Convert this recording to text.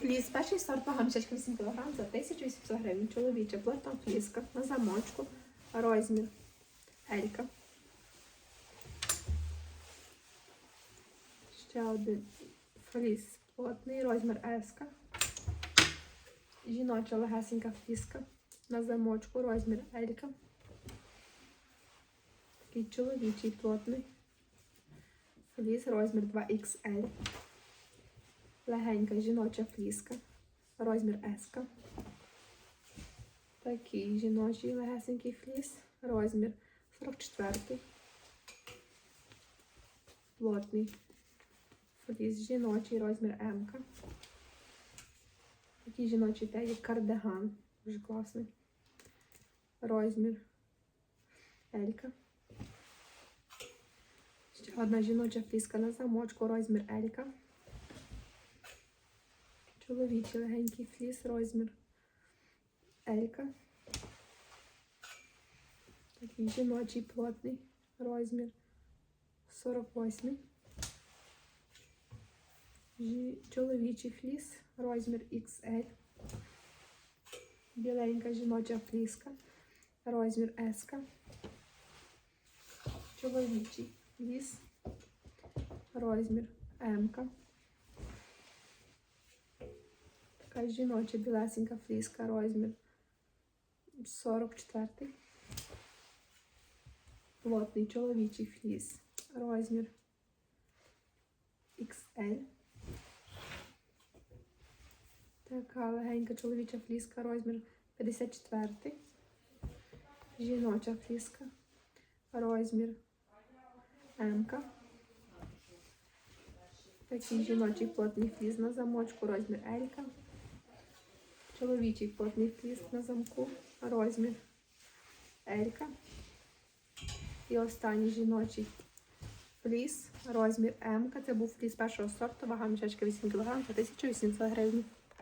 Фліс, перший сорт вага мішечка 8 кг за 1800 гривень. Чоловіча, плотна фліска на замочку, розмір Елька. Ще один фліс плотний, розмір Еска. Жіноча легесенька фліска на замочку, розмір Елька. Такий чоловічий плотний. Фліс, розмір 2XL. Легенька жіноча фліска. Розмір S. Такий жіночий легесенький фліс. Розмір 44. Плотний фліс жіночий розмір М. Такий жіночий те як кардиган. Дуже класний. Розмір Елька. Ще одна жіноча фліска на замочку, розмір Елька. Чоловічий легенький фліс, розмір Елька. Такий жіночий плотний розмір 48. Чоловічий фліс, розмір XL. Біленька жіноча фліска, розмір S. Чоловічий фліс, розмір М. Така жіноча білесенька фліска, розмір 44. Плотний чоловічий фліс, розмір XL. Така легенька чоловіча фліска, розмір 54. Жіноча фліска, розмір М. Такий жіночий плотний фліс на замочку, розмір Елька. Чоловічий плотний фліс на замку, розмір Елька. І останній жіночий фліс, розмір М. Це був фліс першого сорту, вага мішечка 8 кг за 1800 гривень.